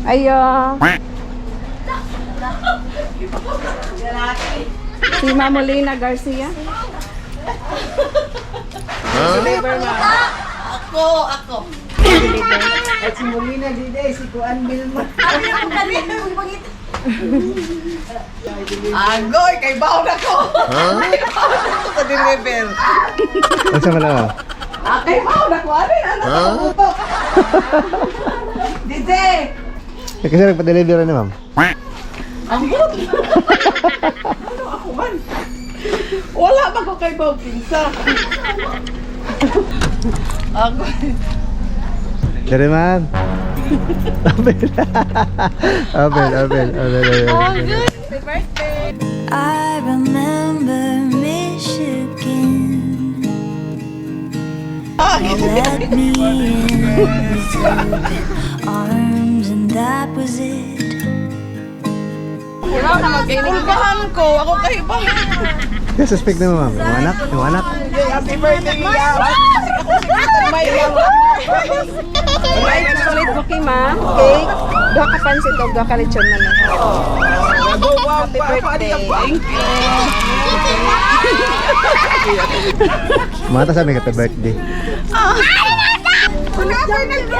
Ayo. Si Mamolina Garcia. Deliver mo. Ako, ako. At si Molina di day, si Kuan Milma. Agoy, kay baon ako. Kay baon ako sa deliver. Ano sa malawa? Ah, kay baon ako. Ano yan? Ano sa putok? Eh, kasi nagpa-deliver na ma'am. Ang good. ano ako man? Wala ba ko kay baon pinsa? Agoy. Dari ma'am. Abel. Abel, Abel, Abel, Abel. I remember Michigan. Let me in it. Ikulbahan ko. Ako kay baon. Kaya suspect na ma'am. Yung anak, yung anak. Happy birthday, Mia. Kasi ako si Mr. May Ay, sulit mo kay ma. Cake. Doha ka pansit o doha ka lechon na lang. Happy birthday. Thank you. Mata sa kata birthday. Happy birthday to you.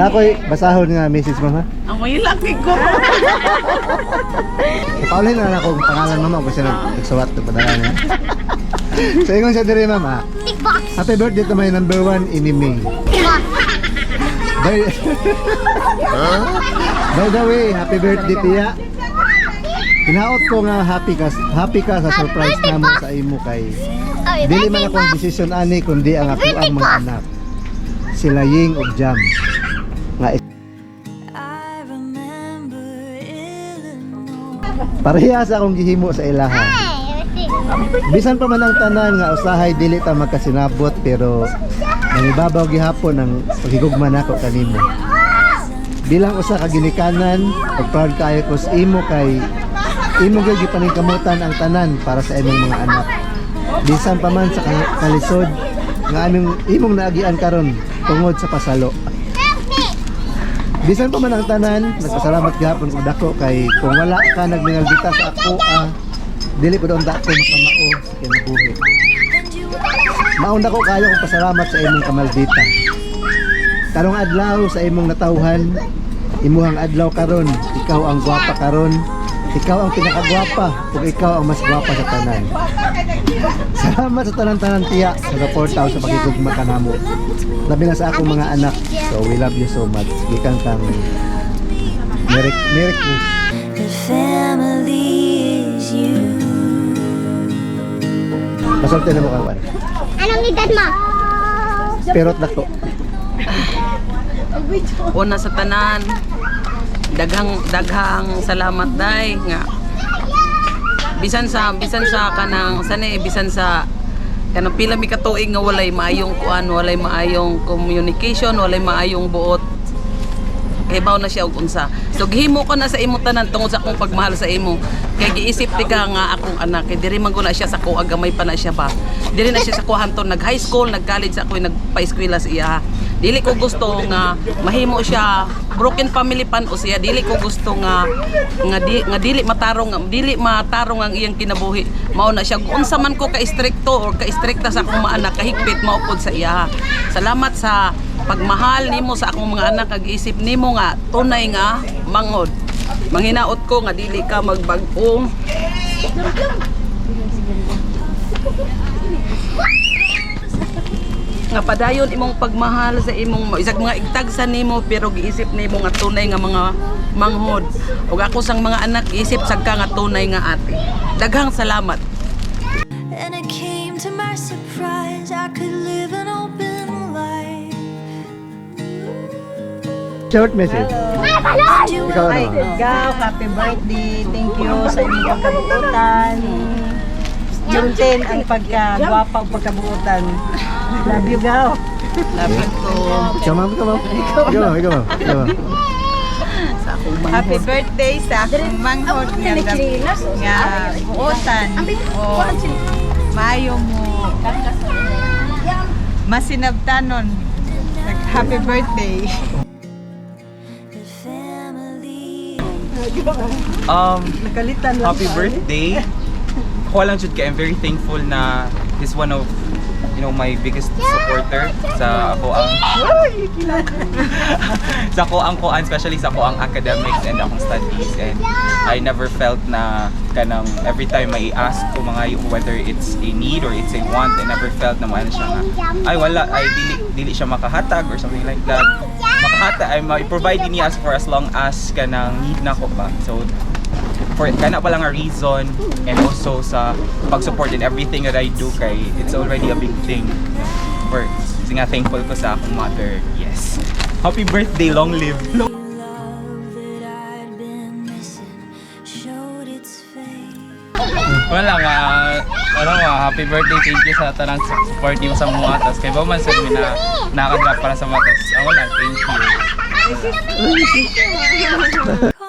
Na ako'y basahon nga message. Ang may laki ko. Paulin na lang akong pangalan ma'am kasi nagsuwat to padala niya. so ingon siya diri ma'am ha. Happy birthday to my number one enemy. By, By the way, happy birthday tiya. Hinaot ko nga happy ka happy ka sa surprise namo sa imo kay dili man akong desisyon ani kundi ang ako ang mga anak. Sila Ying ug Jam. Illinois. Parehas akong gihimo sa ilaha. Bisan pa man ang tanan nga usahay dili ta magkasinabot pero nangibabaw gihapon ang paghigugma nako kanimo. Bilang usa ka ginikanan, proud kaayo ko sa imo kay imo gyud gipaningkamutan ang tanan para sa imong mga anak. Bisan pa man sa ka- kalisod nga aming imong naagian karon tungod sa pasalo. Bisan pa man ang tanan, nagpasalamat gihapon ko dako kay kung wala ka nagmingal bita sa ako ah, dili ko daw dako makamao sa kinabuhi. Mauna ko kayo kong pasalamat sa imong kamaldita. Karong adlaw sa imong natawhan, imuhang adlaw karon, ikaw ang gwapa karon, ikaw ang pinakagwapa, ug ikaw ang mas gwapa sa tanan. Salamat sa tanan-tanan tiya sa suporta sa pagigugma kanamo. Labi na sa akong mga anak. So we love you so much. Gikan kang Merry Merry Christmas. The family is you. Pasulti na mo kawan. Anong edad mo? Perot dako. Una sa tanan. Daghang daghang salamat day nga. Bisan sa bisan sa kanang sani bisan sa kanang pila mi katuig nga walay maayong kuan, walay maayong communication, walay maayong buot kay baw na siya og unsa. So gihimo ko na sa imo tanan tungod sa akong pagmahal sa imo. Kay giisip ti ka nga akong anak kay diri man ko na siya sa kuha gamay pa na siya ba. Diri na siya sa kuhanton nag high school, nag college ako nagpa-eskwela sa iya. Dili ko gusto nga mahimo siya broken family pan o siya. Dili ko gusto nga nga, di, nga dili matarong dili matarong ang iyang kinabuhi. Mao na siya. Unsa man ko ka stricto or ka strikta sa akong mga anak kahigpit maupod sa iya salamat sa pagmahal nimo sa akong mga anak. Kag isip nimo nga tunay nga mangod. Manghinaot ko nga dili ka magbag-o nga padayon imong pagmahal sa imong isag mga igtag sa nimo pero giisip nimo nga tunay nga mga manghod ug ako sang mga anak giisip sad ka nga tunay nga ate daghang salamat And it came to my surprise I could live an open life. Short message. Ikaw Ay? Gaw, happy birthday. Thank you sa inyong pagkabuutan. June 10 ang pagkagwapa o pagkabuutan. Love you, Gaw. love you to Ikaw ma'am, ikaw ma'am. Ikaw. Ma'am, ikaw ma'am. Happy manghod birthday sa akong manghod nga nga buotan o maayo mo. Masinabtanon. Happy birthday. The family. Um, Nakalitan lang happy birthday. Ako lang jud kay I'm very thankful na he's one of you know my biggest supporter sa ako ang. Sa ako ang koan especially sa ako ang academics and akong studies. And I never felt na kanang every time may ask ko mga yung whether it's a need or it's a want I never felt na ano siya nga. Ay wala. Ay dili dili siya makahatag or something like that. Makahatag ay ma-provide niya as for as long as kanang need na ko ba. So for kana pa lang a reason and also sa pag-support in everything that I do kay it's already a big thing for kasi nga thankful ko sa akong mother yes happy birthday long live face. Wala nga, ano nga, happy birthday, thank you sa tanang support niyo sa mga atas. Kaya ba man sa mi na nakaka-drop para sa matas. Ako lang, thank you.